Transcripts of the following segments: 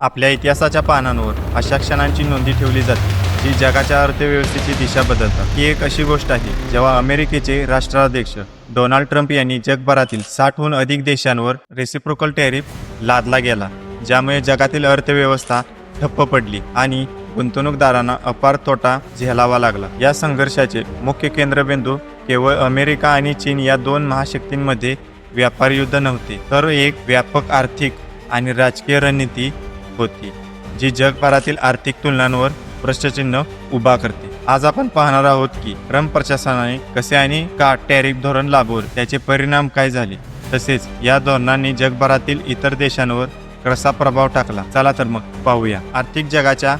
आपल्या इतिहासाच्या पानांवर अशा क्षणांची नोंदी ठेवली जाते जी जगाच्या अर्थव्यवस्थेची दिशा बदलतात. ही एक अशी गोष्ट आहे जेव्हा अमेरिकेचे राष्ट्राध्यक्ष डोनाल्ड ट्रम्प यांनी जगभरातील साठहून अधिक देशांवर रेसिप्रोकल टॅरिफ लादला गेला ज्यामुळे जगातील अर्थव्यवस्था ठप्प पडली आणि गुंतवणूकदारांना अपार तोटा झेलावा लागला. या संघर्षाचे मुख्य केंद्रबिंदू केवळ अमेरिका आणि चीन या दोन महाशक्तींमध्ये व्यापार युद्ध नव्हते तर एक व्यापक आर्थिक आणि राजकीय रणनीती होती जी जगभरातील आर्थिक तुलनांवर प्रश्नचिन्ह उभा करते. आज आपण पाहणार आहोत की ट्रम्प प्रशासनाने कसे आणि का टॅरिफ धोरण लाभवले त्याचे परिणाम काय झाले? तसेच या धोरणांनी जगभरातील इतर देशांवर कसा प्रभाव टाकला? चला तर मग पाहूया. आर्थिक जगाच्या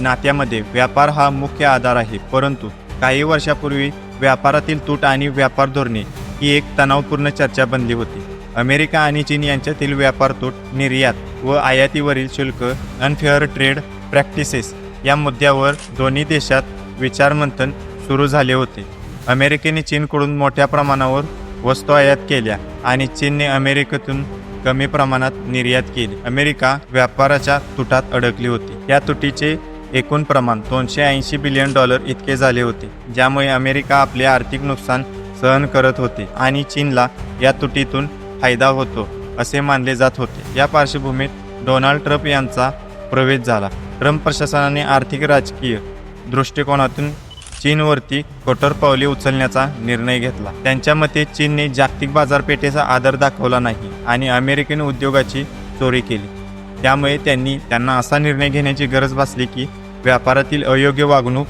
नात्यामध्ये व्यापार हा मुख्य आधार आहे परंतु काही वर्षापूर्वी व्यापारातील तूट आणि व्यापार धोरणे ही एक तणावपूर्ण चर्चा बनली होती. अमेरिका आणि चीन यांच्यातील व्यापार तूट निर्यात व आयातीवरील शुल्क अनफेअर ट्रेड प्रॅक्टिसेस या मुद्द्यावर दोन्ही देशात विचारमंथन सुरू झाले होते. अमेरिकेने चीनकडून मोठ्या प्रमाणावर वस्तू आयात केल्या आणि चीनने अमेरिकेतून कमी प्रमाणात निर्यात केली. अमेरिका व्यापाराच्या तुटात अडकली होती. या तुटीचे एकूण प्रमाण दोनशे ऐंशी बिलियन डॉलर इतके झाले होते ज्यामुळे अमेरिका आपले आर्थिक नुकसान सहन करत होते आणि चीनला या तुटीतून फायदा होतो. असे मानले जात होते. या पार्श्वभूमीत डोनाल्ड ट्रम्प यांचा प्रवेश झाला. ट्रम्प प्रशासनाने आर्थिक राजकीय दृष्टिकोनातून चीनवरती कठोर पावले उचलण्याचा निर्णय घेतला. त्यांच्या मते चीनने जागतिक बाजारपेठेचा आदर दाखवला नाही आणि अमेरिकन उद्योगाची चोरी केली. त्यामुळे त्यांनी त्यांना असा निर्णय घेण्याची गरज भासली की व्यापारातील अयोग्य वागणूक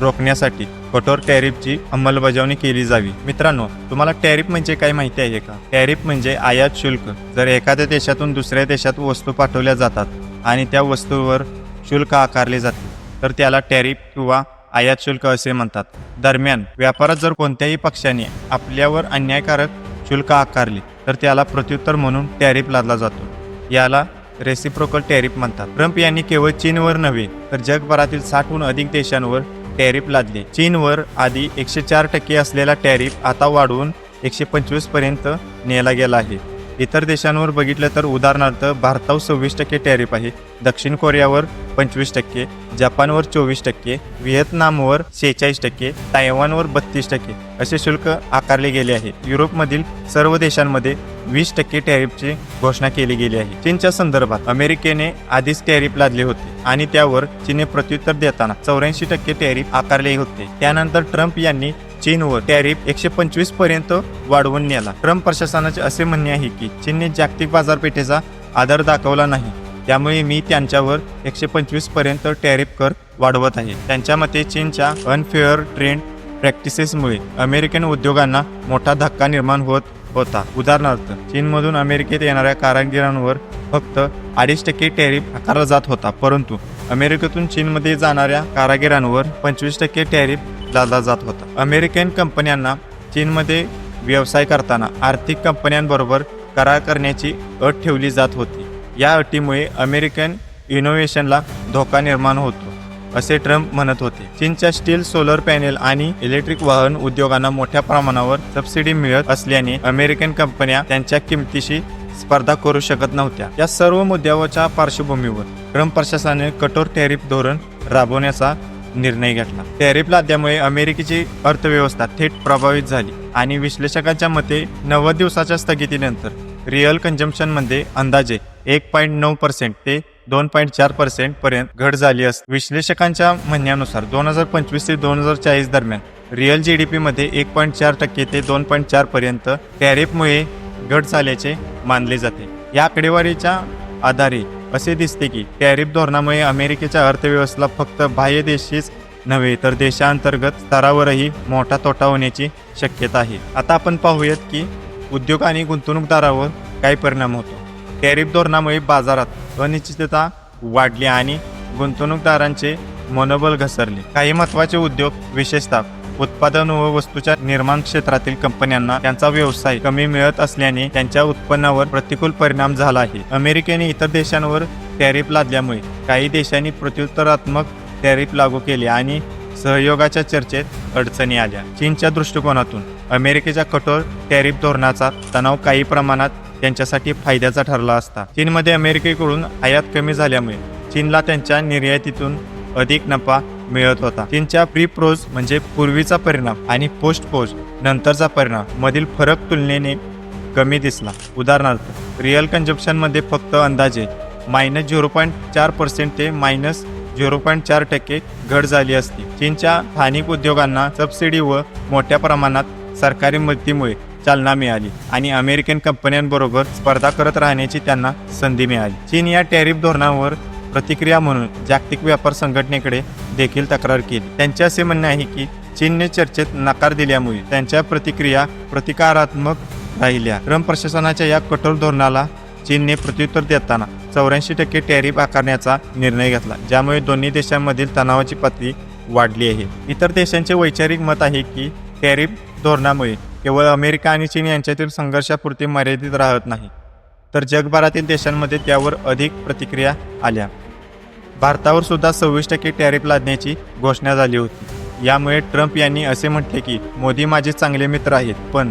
रोखण्यासाठी कठोर टॅरिफची अंमलबजावणी केली जावी. मित्रांनो तुम्हाला टॅरिफ म्हणजे काय माहिती आहे का? टॅरिफ म्हणजे आयात शुल्क. जर एखाद्या देशातून दुसऱ्या देशात वस्तू पाठवल्या जातात आणि त्या वस्तूवर शुल्क आकारले जाते तर त्याला टॅरिफ किंवा आयात शुल्क असे म्हणतात. दरम्यान व्यापारात जर कोणत्याही पक्षाने आपल्यावर अन्यायकारक शुल्क आकारले तर त्याला प्रत्युत्तर म्हणून टॅरिफ लादला जातो. याला रेसिप्रोकल टॅरिफ म्हणतात. ट्रम्प यांनी केवळ चीनवर नव्हे तर जगभरातील साठहून अधिक देशांवर टॅरिफ लादले. चीनवर आधी एकशे चार टक्के असलेला टॅरिफ आता वाढवून एकशे पंचवीसपर्यंत नेला गेला आहे. इतर देशांवर बघितलं तर उदाहरणार्थ भारतावर सव्वीस टक्के टॅरिफ आहे. दक्षिण कोरियावर पंचवीस टक्के जपानवर चोवीस टक्के व्हिएतनामवर शेहेचाळीस टक्के तायवानवर बत्तीस टक्के असे शुल्क आकारले गेले आहे. युरोपमधील सर्व देशांमध्ये वीस टक्के टॅरिफची घोषणा केली गेली आहे. चीनच्या संदर्भात अमेरिकेने आधीच टॅरिफ लादले होते आणि त्यावर चीनने प्रत्युत्तर देताना चौऱ्याऐंशी टक्के टॅरिफ आकारले होते. त्यानंतर ट्रम्प यांनी चीनवर टॅरिफ एकशे पंचवीसपर्यंत वाढवून नेला. ट्रम्प प्रशासनाचे असे म्हणणे आहे की चीनने जागतिक बाजारपेठेचा आदर दाखवला नाही. त्यामुळे मी त्यांच्यावर एकशे पंचवीसपर्यंत टॅरिफ कर वाढवत आहे. त्यांच्या मते चीनच्या अनफेअर ट्रेंड प्रॅक्टिसेसमुळे अमेरिकन उद्योगांना मोठा धक्का निर्माण होत होता. उदाहरणार्थ चीनमधून अमेरिकेत येणाऱ्या कारागिरांवर फक्त अडीच टक्के टॅरिफ आकारला जात होता. परंतु अमेरिकेतून चीनमध्ये जाणाऱ्या कारागिरांवर पंचवीस टक्के टॅरिफ लादला जात होता. अमेरिकन कंपन्यांना चीनमध्ये व्यवसाय करताना आर्थिक कंपन्यांबरोबर करार करण्याची अट ठेवली जात होती. या अटीमुळे अमेरिकन इनोव्हेशनला धोका निर्माण होतो असे ट्रम्प म्हणत होते. चीनच्या स्टील सोलर पॅनेल आणि इलेक्ट्रिक वाहन उद्योगांना मोठ्या प्रमाणावर सबसिडी मिळत असल्याने अमेरिकन कंपन्या त्यांच्या किमतीशी स्पर्धा करू शकत नव्हत्या. या सर्व मुद्द्यावरच्या पार्श्वभूमीवर ट्रम्प प्रशासनाने कठोर टॅरिफ धोरण राबवण्याचा निर्णय घेतला. टॅरिफ लाद्यामुळे अमेरिकेची अर्थव्यवस्था थेट प्रभावित झाली आणि विश्लेषकांच्या मते नव्वद दिवसाच्या स्थगितीनंतर रिअल कन्झम्पशनमध्ये अंदाजे एक पॉईंट नऊ पर्सेंट ते दोन पॉईंट चार पर्सेंट पर्यंत घट झाली असते विश्लेषकांच्या म्हणण्यानुसार दोन हजार पंचवीस ते दोन हजार चाळीस दरम्यान रिअल जी डी पीमध्ये एक पॉईंट चार टक्के ते दोन पॉईंट चार पर्यंत टॅरिफमुळे घट झाल्याचे मानले जाते. या आकडेवारीच्या आधारे असे दिसते की टॅरिफ धोरणामुळे अमेरिकेच्या अर्थव्यवस्थेला फक्त बाह्य देशीच नव्हे तर देशांतर्गत स्तरावरही मोठा तोटा होण्याची शक्यता आहे. आता आपण पाहूयात की उद्योग आणि गुंतवणूकदारावर काय परिणाम होतो. टॅरिफ धोरणामुळे बाजारात अनिश्चितता वाढली आणि गुंतवणूकदारांचे मनोबल घसरले. काही महत्त्वाचे उद्योग विशेषतः उत्पादन व वस्तूच्या निर्माण क्षेत्रातील कंपन्यांना त्यांचा व्यवसाय कमी मिळत असल्याने त्यांच्या उत्पन्नावर प्रतिकूल परिणाम झाला आहे. अमेरिकेने इतर देशांवर टॅरिफ लादल्यामुळे काही देशांनी प्रत्युत्तरात्मक टॅरिफ लागू केले आणि सहयोगाच्या चर्चेत अडचणी आल्या. चीनच्या दृष्टिकोनातून अमेरिकेच्या कठोर टॅरिफ धोरणाचा तणाव काही प्रमाणात त्यांच्यासाठी फायद्याचा ठरला असता. चीनमध्ये अमेरिकेकडून आयात कमी झाल्यामुळे चीनला त्यांच्या निर्यातीतून अधिक नफा मिळत होता. चीनच्या प्री प्रोज म्हणजे पूर्वीचा परिणाम आणि पोस्ट पोज नंतरचा परिणाम मधील फरक तुलनेने कमी दिसला. उदाहरणार्थ रिअल कंजप्शनमध्ये फक्त अंदाजे मायनस झिरो पॉईंट चार पर्सेंट ते मायनस झिरो पॉईंट चार टक्के घट झाली असती. चीनच्या स्थानिक उद्योगांना सबसिडी व मोठ्या प्रमाणात सरकारी मदतीमुळे चालना मिळाली आणि अमेरिकन कंपन्यांबरोबर स्पर्धा करत राहण्याची त्यांना संधी मिळाली. चीन या टॅरिफ धोरणावर प्रतिक्रिया म्हणून जागतिक व्यापार संघटनेकडे देखील तक्रार केली. त्यांचे असे म्हणणे आहे की चीनने चर्चेत नकार दिल्यामुळे त्यांच्या प्रतिक्रिया प्रतिकारात्मक राहिल्या. ट्रम्प प्रशासनाच्या या कठोर धोरणाला चीनने प्रत्युत्तर देताना चौऱ्याऐंशी टक्के टॅरिफ आकारण्याचा निर्णय घेतला ज्यामुळे दोन्ही देशांमधील तणावाची पातळी वाढली आहे. इतर देशांचे वैचारिक मत आहे की टॅरिफ धोरणामुळे केवळ अमेरिका आणि चीन यांच्यातील संघर्षापुरते मर्यादित राहत नाही. तर जगभरातील देशांमध्ये त्यावर अधिक प्रतिक्रिया आल्या. भारतावर सुद्धा सव्वीस टक्के टॅरिफ लादण्याची घोषणा झाली होती. यामुळे ट्रम्प यांनी असे म्हटले की मोदी माझे चांगले मित्र आहेत पण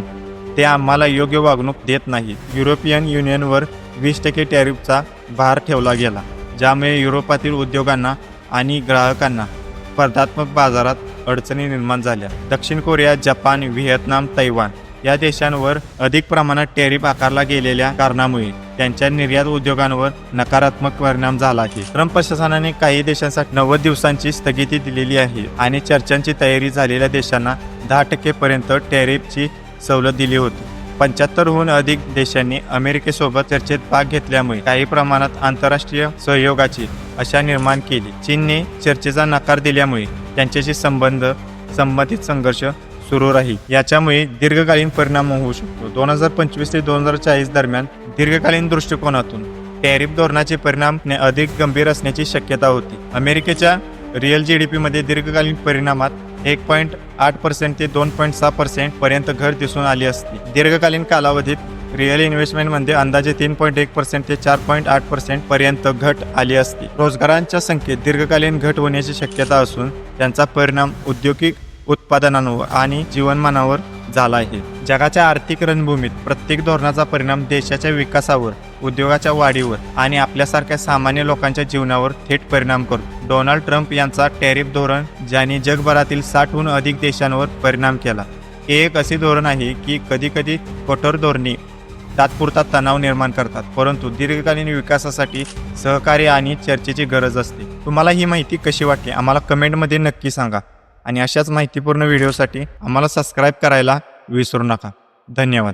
ते आम्हाला योग्य वागणूक देत नाहीत युरोपियन युनियनवर वीस टक्के टॅरिफचा भार ठेवला गेला ज्यामुळे युरोपातील उद्योगांना आणि ग्राहकांना स्पर्धात्मक बाजारात अडचणी निर्माण झाल्या. दक्षिण कोरिया जपान व्हिएतनाम तैवान या देशांवर अधिक प्रमाणात टॅरिफ आकारला गेलेल्या कारणामुळे त्यांच्या निर्यात उद्योगांवर नकारात्मक परिणाम झाला आहे. ट्रम्प प्रशासनाने काही देशांसाठी नव्वद दिवसांची स्थगिती दिलेली आहे आणि चर्चांची तयारी झालेल्या देशांना दहा टक्केपर्यंत टॅरिफची सवलत दिली होती. पंच्याहत्तरहून अधिक देशांनी अमेरिकेसोबत चर्चेत भाग घेतल्यामुळे काही प्रमाणात आंतरराष्ट्रीय सहयोगाची आशा निर्माण केली. चीनने चर्चेचा नकार दिल्यामुळे त्यांच्याशी संबंध संबंधित संघर्ष सुरू राहील याच्यामुळे दीर्घकालीन परिणाम होऊ शकतो. दोन हजार पंचवीस ते दोन हजार चाळीस दरम्यान दीर्घकालीन दृष्टिकोनातून टॅरिफ धोरणाचे परिणाम अधिक गंभीर असण्याची शक्यता होती. अमेरिकेच्या रिअल जी डी पीमध्ये दीर्घकालीन परिणामात एक पॉईंट आठ पर्सेंट ते दोन पॉईंट सहा पर्सेंट पर्यंत घट दिसून आली असती. दीर्घकालीन कालावधीत रिअल इन्व्हेस्टमेंटमध्ये अंदाजे तीन पॉईंट एक पर्सेंट ते चार पॉईंट आठ पर्सेंट पर्यंत घट आली असती. रोजगारांच्या संख्येत दीर्घकालीन घट होण्याची शक्यता असून त्यांचा परिणाम औद्योगिक उत्पादनांवर आणि जीवनमानावर झाला आहे. जगाच्या आर्थिक रणभूमीत प्रत्येक धोरणाचा परिणाम देशाच्या विकासावर उद्योगाच्या वाढीवर आणि आपल्यासारख्या सामान्य लोकांच्या जीवनावर थेट परिणाम करतो. डोनाल्ड ट्रम्प यांचा टॅरिफ धोरण ज्याने जगभरातील साठहून अधिक देशांवर परिणाम केला. हे एक असे धोरण आहे की कधीकधी कठोर धोरणे तात्पुरता तणाव निर्माण करतात परंतु दीर्घकालीन विकासासाठी सहकार्य आणि चर्चेची गरज असते. तुम्हाला ही माहिती कशी वाटली? आम्हाला कमेंटमध्ये नक्की सांगा. आणि अशाच माहितीपूर्ण व्हिडिओसाठी आम्हाला सबस्क्राईब करायला विसरू नका. धन्यवाद.